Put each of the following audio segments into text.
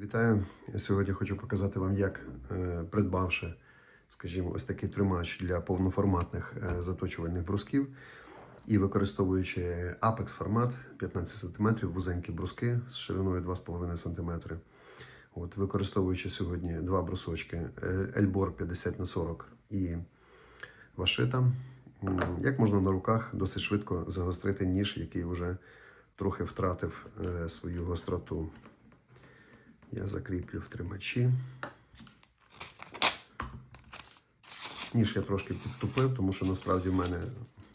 Вітаю! Я сьогодні хочу показати вам, як е, придбавши, скажімо, ось такий тримач для повноформатних е, заточувальних брусків і використовуючи Apex формат 15 см, вузенькі бруски з шириною 2,5 см. От, використовуючи сьогодні два брусочки е, Elbor 50 на 40 і Вашита, як можна на руках досить швидко загострити ніж, який вже трохи втратив е, свою гостроту. Я закріплю в тримачі. Ніж я трошки підтупив, тому що насправді в мене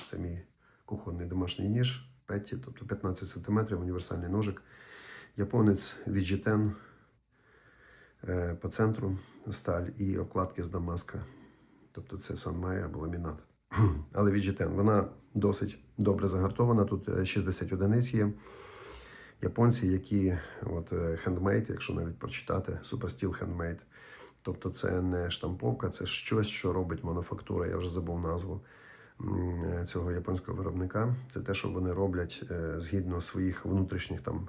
це мій кухонний домашній ніж Петті, тобто 15 см, універсальний ножик. Японець VG10 е, по центру сталь і обкладки з Дамаска. Тобто це Санмай або ламінат. Але VG10, вона досить добре загартована. Тут е, 60 одиниць є японці, які от handmade, якщо навіть прочитати, Supersteel handmade. Тобто це не штамповка, це щось, що робить мануфактура. Я вже забув назву е, цього японського виробника. Це те, що вони роблять е, згідно своїх внутрішніх там,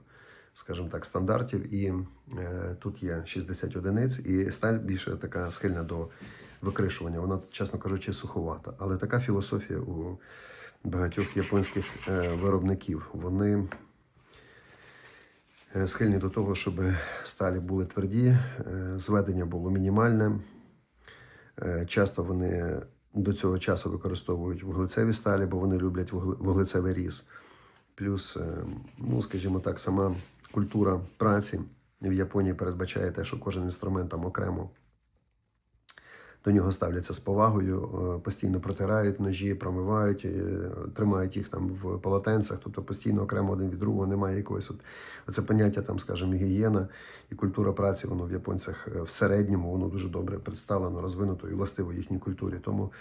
скажімо так, стандартів. І е, тут є 60 одиниць, і сталь більше така схильна до викришування. Вона, чесно кажучи, суховата. Але така філософія у багатьох японських виробників. Вони схильні до того, щоб сталі були тверді, е, зведення було мінімальне. Е, Часто вони до цього часу використовують вуглецеві сталі, бо вони люблять вуглецевий різ. Плюс, е, ну скажімо так, сама культура праці в Японії передбачає те, що кожен інструмент там окремо до нього ставляться з повагою, е, постійно протирають ножі, промивають, е, тримають їх там в полотенцях, тобто постійно окремо один від другого немає якогось от оце поняття, там, скажімо, гігієна і культура праці, воно в японцях е, в середньому воно дуже добре представлено, розвинуто і властиво їхній культурі. Тому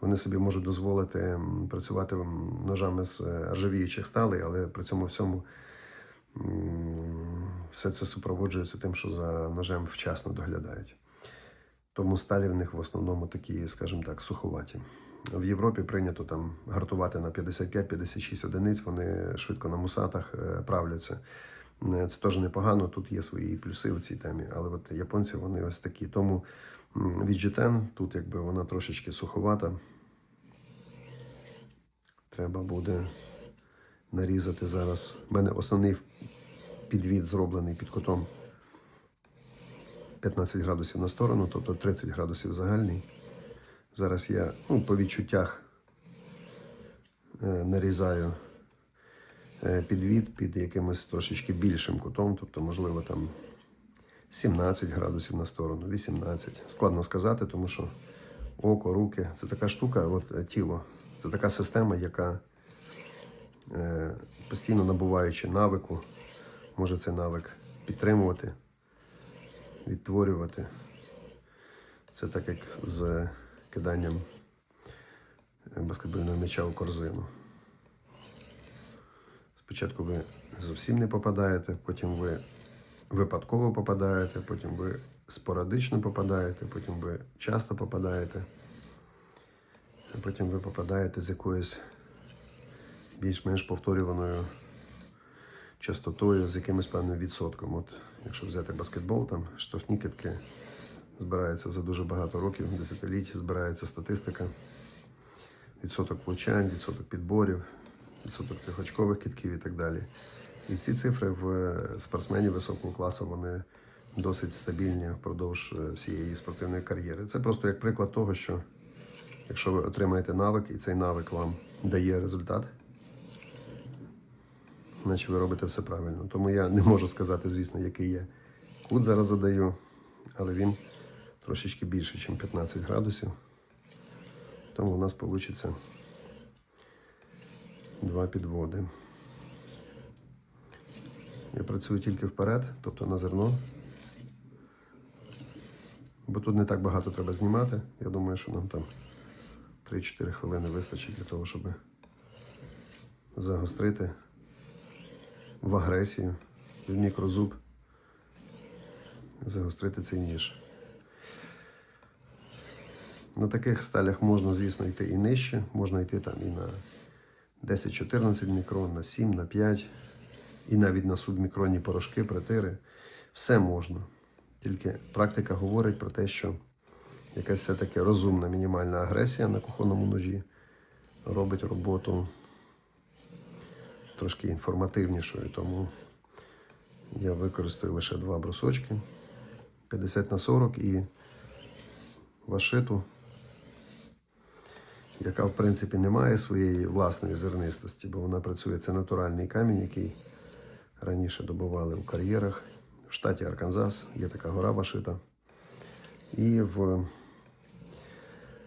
вони собі можуть дозволити працювати ножами з ржавіючих сталей, але при цьому всьому все це супроводжується тим, що за ножем вчасно доглядають. Тому сталі в них в основному такі, скажімо так, суховаті. В Європі прийнято там гартувати на 55-56 одиниць, вони швидко на мусатах е, правляться. Е, Це теж непогано, тут є свої плюси в цій темі, але от японці вони ось такі. Тому VG10 тут якби вона трошечки суховата. Треба буде нарізати зараз. У мене основний підвід зроблений під кутом 15 градусів на сторону, тобто 30 градусів загальний. Зараз я ну, по відчуттях е, нарізаю е, підвід під якимось трошечки більшим кутом, тобто, можливо, там 17 градусів на сторону, 18. Складно сказати, тому що око, руки це така штука, от е, тіло. Це така система, яка постійно набуваючи навику, може цей навик підтримувати відтворювати. Це так як з киданням баскетбольного м'яча у корзину. Спочатку ви зовсім не попадаєте, потім ви випадково попадаєте, потім ви спорадично попадаєте, потім ви часто попадаєте, а потім ви попадаєте з якоюсь більш-менш повторюваною частотою з якимось певним відсотком. От якщо взяти баскетбол, там штрафні китки збираються за дуже багато років, десятиліть, збирається статистика, відсоток влучань, відсоток підборів, відсоток трьохочкових китків і так далі. І ці цифри в е, спортсменів високого класу вони досить стабільні впродовж е, всієї спортивної кар'єри. Це просто як приклад того, що якщо ви отримаєте навик, і цей навик вам дає результат, значить ви робите все правильно. Тому я не можу сказати, звісно, який я кут зараз задаю, але він трошечки більше, ніж 15 градусів. Тому у нас вийде два підводи. Я працюю тільки вперед, тобто на зерно. Бо тут не так багато треба знімати. Я думаю, що нам там 3-4 хвилини вистачить для того, щоб загострити в агресію, в мікрозуб, загострити цей ніж. На таких сталях можна, звісно, йти і нижче, можна йти там і на 10-14 мікрон, на 7, на 5, і навіть на субмікронні порошки, притири. Все можна. Тільки практика говорить про те, що якась все-таки розумна мінімальна агресія на кухонному ножі робить роботу трошки інформативнішою. Тому я використаю лише два брусочки 50 на 40 і вашиту, яка в принципі не має своєї власної зернистості, бо вона працює це натуральний камінь, який раніше добували у кар'єрах. В штаті Арканзас є така гора Вашита. І в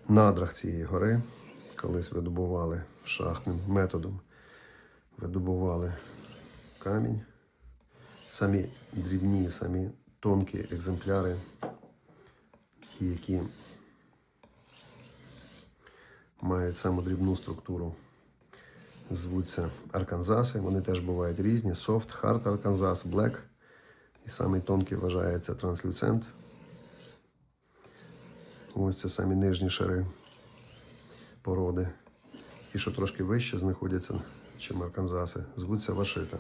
надрах цієї гори колись видобували шахтним методом, видобували камінь. Самі дрібні, самі тонкі екземпляри, ті, які мають саму дрібну структуру, звуться Арканзаси. Вони теж бувають різні: софт, хард Арканзас, блек. І самий тонкий вважається транслюцент. Ось це самі нижні шари породи. Ті, що трошки вище знаходяться, чим Арканзаси, звуться Вашита.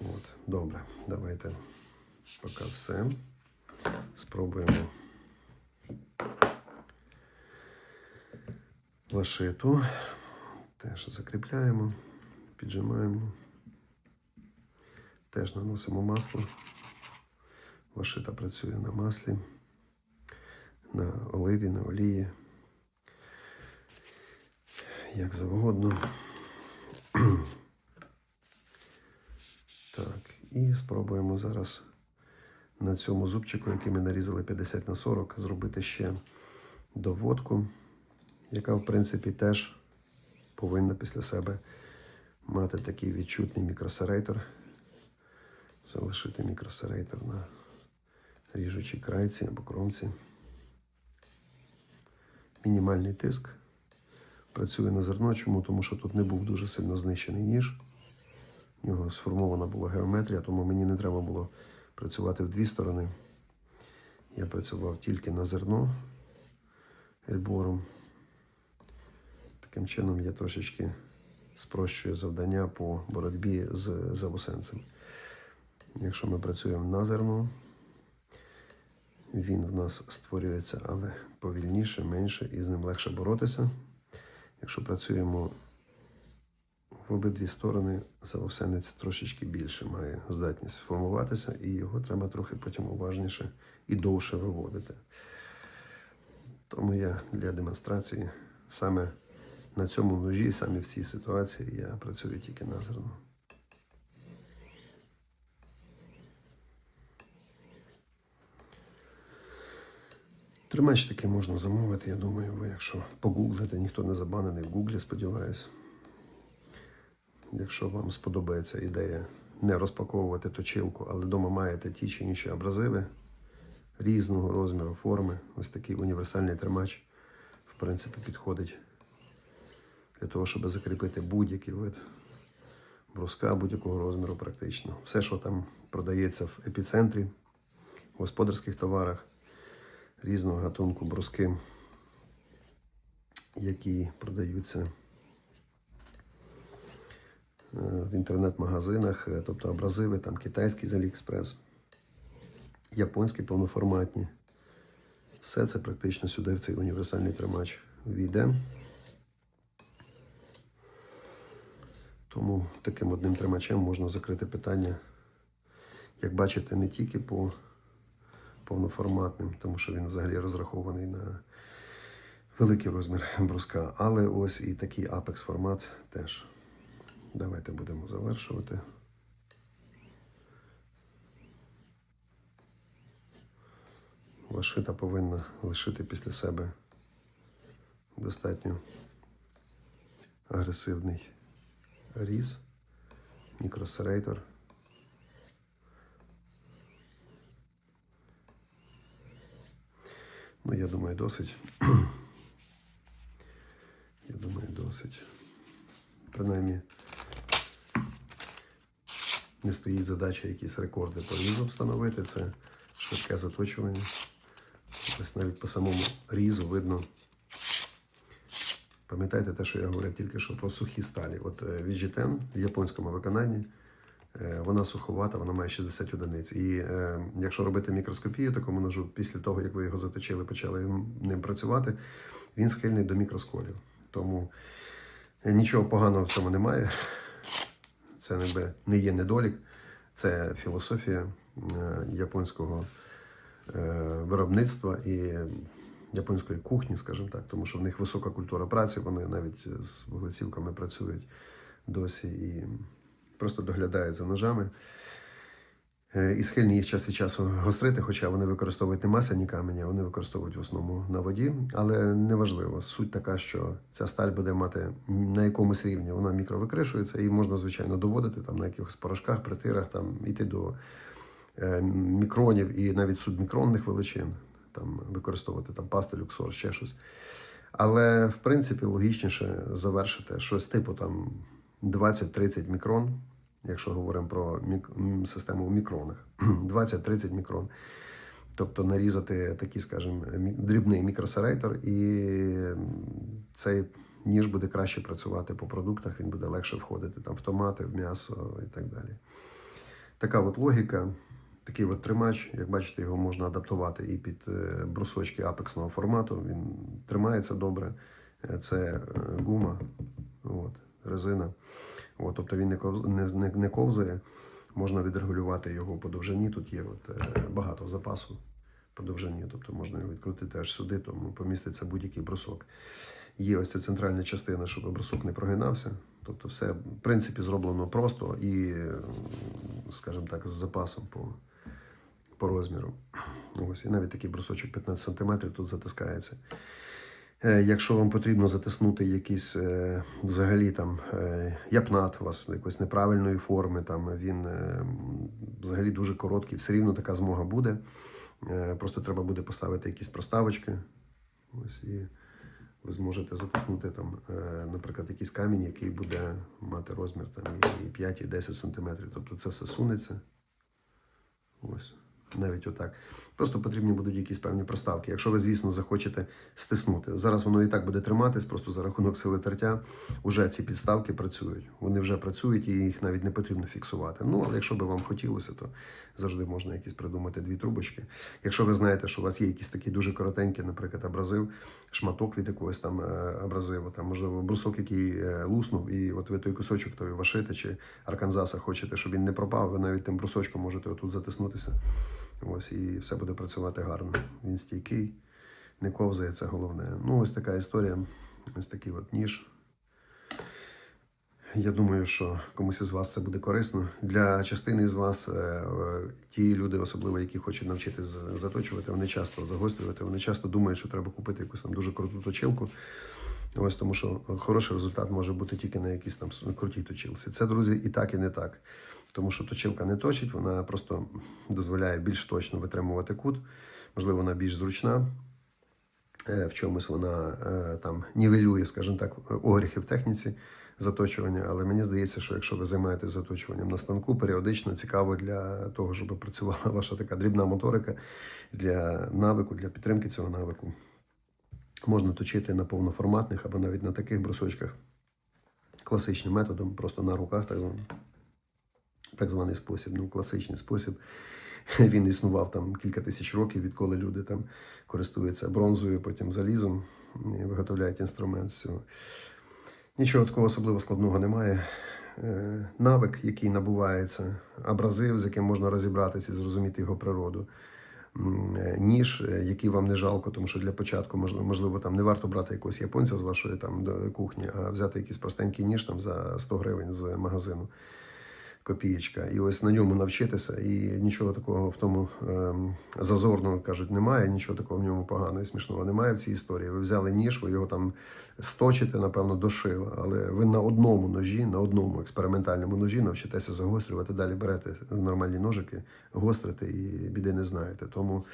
От, добре, давайте поки все. Спробуємо Вашиту. Теж закріпляємо, піджимаємо. Теж наносимо масло. Вашита працює на маслі, на оливі, на олії. Як завгодно. Так, і спробуємо зараз на цьому зубчику, який ми нарізали 50 на 40, зробити ще доводку, яка, в принципі, теж повинна після себе мати такий відчутний мікросерейтор. Залишити мікросерейтор на ріжучій крайці або кромці. Мінімальний тиск. Працює на зерно. Чому? Тому що тут не був дуже сильно знищений ніж. У нього сформована була геометрія, тому мені не треба було працювати в дві сторони. Я працював тільки на зерно ельбором. Таким чином я трошечки спрощую завдання по боротьбі з завусенцем. Якщо ми працюємо на зерно, він в нас створюється, але повільніше, менше і з ним легше боротися. Якщо працюємо в обидві сторони, заосенець трошечки більше має здатність формуватися, і його треба трохи потім уважніше і довше виводити. Тому я для демонстрації саме на цьому ножі, саме в цій ситуації, я працюю тільки на зерно. Тримач такий можна замовити, я думаю, ви якщо погуглите, ніхто не забанений в Гуглі, сподіваюся. Якщо вам сподобається ідея не розпаковувати точилку, але вдома маєте ті чи інші абразиви різного розміру, форми, ось такий універсальний тримач, в принципі, підходить для того, щоб закріпити будь-який вид бруска будь-якого розміру практично. Все, що там продається в епіцентрі, в господарських товарах, різного гатунку бруски, які продаються е, в інтернет-магазинах, е, тобто абразиви, там китайські з Аліекспрес, японські повноформатні. Все це практично сюди в цей універсальний тримач війде. Тому таким одним тримачем можна закрити питання, як бачите, не тільки по повноформатним, тому що він взагалі розрахований на великий розмір бруска, але ось і такий Apex формат теж. Давайте будемо завершувати. Вашита повинна лишити після себе достатньо агресивний різ, мікросерейтор. Ну, я думаю, досить. Я думаю, досить. Принаймні, не стоїть задача якісь рекорди по різу встановити. Це швидке заточування. Ось навіть по самому різу видно. Пам'ятаєте те, що я говорив тільки що про сухі сталі. От е, Віджітен в японському виконанні Вона суховата, вона має 60 одиниць. І е, якщо робити мікроскопію такому ножу, після того, як ви його заточили, почали ним працювати, він схильний до мікросколів. Тому е, нічого поганого в цьому немає. Це ніби не є недолік, це філософія е, японського е, виробництва і японської кухні, скажімо так, тому що в них висока культура праці, вони навіть з вуглецівками працюють досі і просто доглядають за ножами. Е, І схильні їх час від часу гострити, хоча вони використовують не масляні камені, а вони використовують в основному на воді. Але неважливо. Суть така, що ця сталь буде мати на якомусь рівні, вона мікровикришується, і можна, звичайно, доводити там на якихось порошках, притирах, там іти до е, мікронів і навіть субмікронних величин, там використовувати там пасти, люксор, ще щось. Але в принципі логічніше завершити щось типу там 20-30 мікрон, якщо говоримо про мік... систему в мікронах, 20-30 мікрон. Тобто нарізати такий, скажімо, дрібний мікросерейтор, і цей ніж буде краще працювати по продуктах, він буде легше входити там в томати, в м'ясо і так далі. Така от логіка, такий от тримач. Як бачите, його можна адаптувати і під е, брусочки апексного формату. Він тримається добре. Е, Це е, гума, от, резина. От, тобто він не, ковз, не, не, ковзає. Можна відрегулювати його по довжині. Тут є от, е, багато запасу по довжині, тобто можна його відкрутити аж сюди, тому поміститься будь-який брусок. Є ось ця центральна частина, щоб брусок не прогинався. Тобто, все в принципі зроблено просто і, скажімо так, з запасом по, по розміру. Ось, і навіть такий брусочок 15 см тут затискається. Е, Якщо вам потрібно затиснути якийсь е, взагалі там е, япнат у вас якоїсь неправильної форми, там він взагалі дуже короткий, все рівно така змога буде. Просто треба буде поставити якісь проставочки. Ось і ви зможете затиснути там, наприклад, якийсь камінь, який буде мати розмір там і 5, і 10 см. Тобто це все сунеться. Ось, навіть отак. Просто потрібні будуть якісь певні проставки. Якщо ви, звісно, захочете стиснути. Зараз воно і так буде триматись, просто за рахунок сили тертя вже ці підставки працюють. Вони вже працюють і їх навіть не потрібно фіксувати. Ну, але якщо би вам хотілося, то завжди можна якісь придумати дві трубочки. Якщо ви знаєте, що у вас є якісь такі дуже коротенькі, наприклад, абразив, шматок від якогось там е, абразиву, там, можливо, брусок, який е, луснув, і от ви той кусочок той вашити чи арканзаса хочете, щоб він не пропав, ви навіть тим брусочком можете отут затиснутися. Ось і все буде працювати гарно. Він стійкий, не ковзає, це головне. Ну, ось така історія. Ось такий от ніж. Я думаю, що комусь із вас це буде корисно. Для частини з вас, е, е, ті люди, особливо, які хочуть навчитись заточувати, вони часто загострювати, вони часто думають, що треба купити якусь там дуже круту точилку. Ось тому, що хороший результат може бути тільки на якійсь там крутій точилці. Це, друзі, і так, і не так. Тому що точилка не точить, вона просто дозволяє більш точно витримувати кут. Можливо, вона більш зручна. Е, В чомусь вона е, там нівелює, скажімо так, огріхи в техніці заточування. Але мені здається, що якщо ви займаєтесь заточуванням на станку, періодично цікаво для того, щоб працювала ваша така дрібна моторика для навику, для підтримки цього навику. Можна точити на повноформатних або навіть на таких брусочках класичним методом, просто на руках, так званий, так званий спосіб, ну класичний спосіб. Він існував там кілька тисяч років, відколи люди там користуються бронзою, потім залізом і виготовляють інструмент з. Нічого такого особливо складного немає. Е, Навик, який набувається, абразив, з яким можна розібратися і зрозуміти його природу. Е, Ніж, е, який вам не жалко, тому що для початку можливо, там не варто брати якогось японця з вашої там кухні, а взяти якийсь простенький ніж там за 100 гривень з магазину. Копієчка, і ось на ньому навчитися, і нічого такого в тому ем, зазорного кажуть, немає, нічого такого в ньому поганого і смішного немає в цій історії. Ви взяли ніж, ви його там сточите, напевно, до шила, але ви на одному ножі, на одному експериментальному ножі навчитеся загострювати. Далі берете нормальні ножики, гострите і біди не знаєте. Тому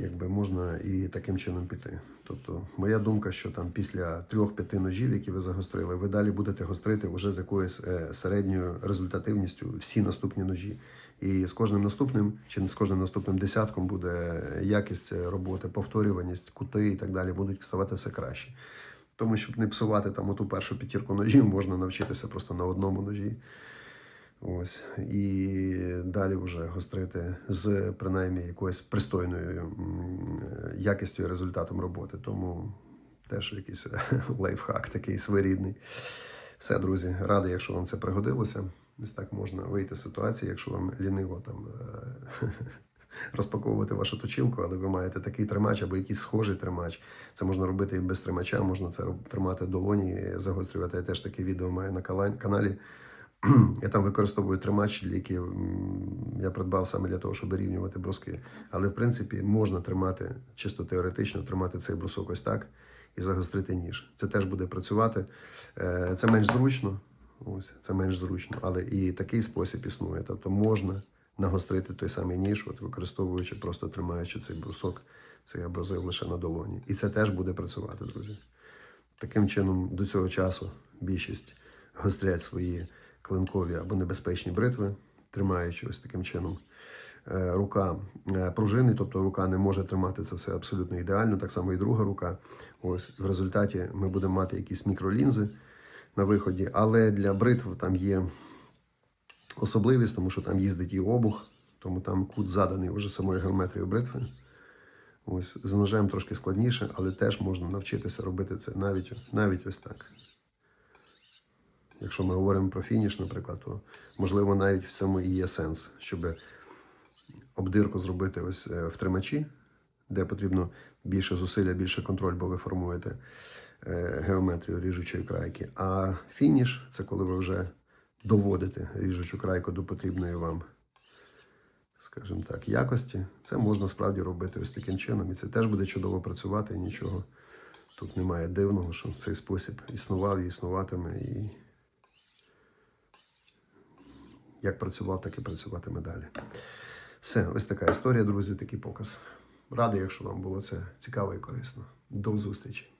якби можна і таким чином піти. Тобто, моя думка, що там після трьох-п'яти ножів, які ви загострили, ви далі будете гострити вже з якоюсь е, середньою результативністю всі наступні ножі. І з кожним наступним, чи не з кожним наступним десятком буде якість роботи, повторюваність, кути і так далі будуть ставати все краще. Тому, щоб не псувати там оту першу п'ятірку ножів, можна навчитися просто на одному ножі. Ось. І далі вже гострити з принаймні якоюсь пристойною якістю і результатом роботи. Тому теж якийсь лайфхак такий своєрідний. Все, друзі, радий, якщо вам це пригодилося. Ось так можна вийти з ситуації, якщо вам ліниво там е, розпаковувати вашу точилку, але ви маєте такий тримач або якийсь схожий тримач. Це можна робити і без тримача, можна це тримати в долоні, загострювати. Я теж таке відео маю на каналі. Я там використовую тримач, м, я придбав саме для того, щоб вирівнювати бруски. Але в принципі можна тримати, чисто теоретично, тримати цей брусок ось так і загострити ніж. Це теж буде працювати. Е, Це менш зручно. Ось це менш зручно, але і такий спосіб існує. Тобто можна нагострити той самий ніж, от використовуючи, просто тримаючи цей брусок, цей абразив лише на долоні. І це теж буде працювати, друзі. Таким чином, до цього часу більшість гострять свої клинкові або небезпечні бритви, тримаючи ось таким чином. Е, Рука е, пружини, тобто рука не може тримати це все абсолютно ідеально, так само і друга рука. Ось в результаті ми будемо мати якісь мікролінзи на виході, але для бритв там є особливість, тому що там їздить і обух, тому там кут заданий вже самою геометрією бритви. Ось з ножем трошки складніше, але теж можна навчитися робити це навіть, навіть ось так. Якщо ми говоримо про фініш, наприклад, то можливо навіть в цьому і є сенс, щоб обдирку зробити ось е, в тримачі, де потрібно більше зусилля, більше контроль, бо ви формуєте е, геометрію ріжучої крайки. А фініш це коли ви вже доводите ріжучу крайку до потрібної вам, скажімо так, якості. Це можна справді робити ось таким чином. І це теж буде чудово працювати, нічого тут немає дивного, що цей спосіб існував і існуватиме. І як працював, так і працюватиме далі. Все, ось така історія, друзі, такий показ. Радий, якщо вам було це цікаво і корисно. До зустрічі!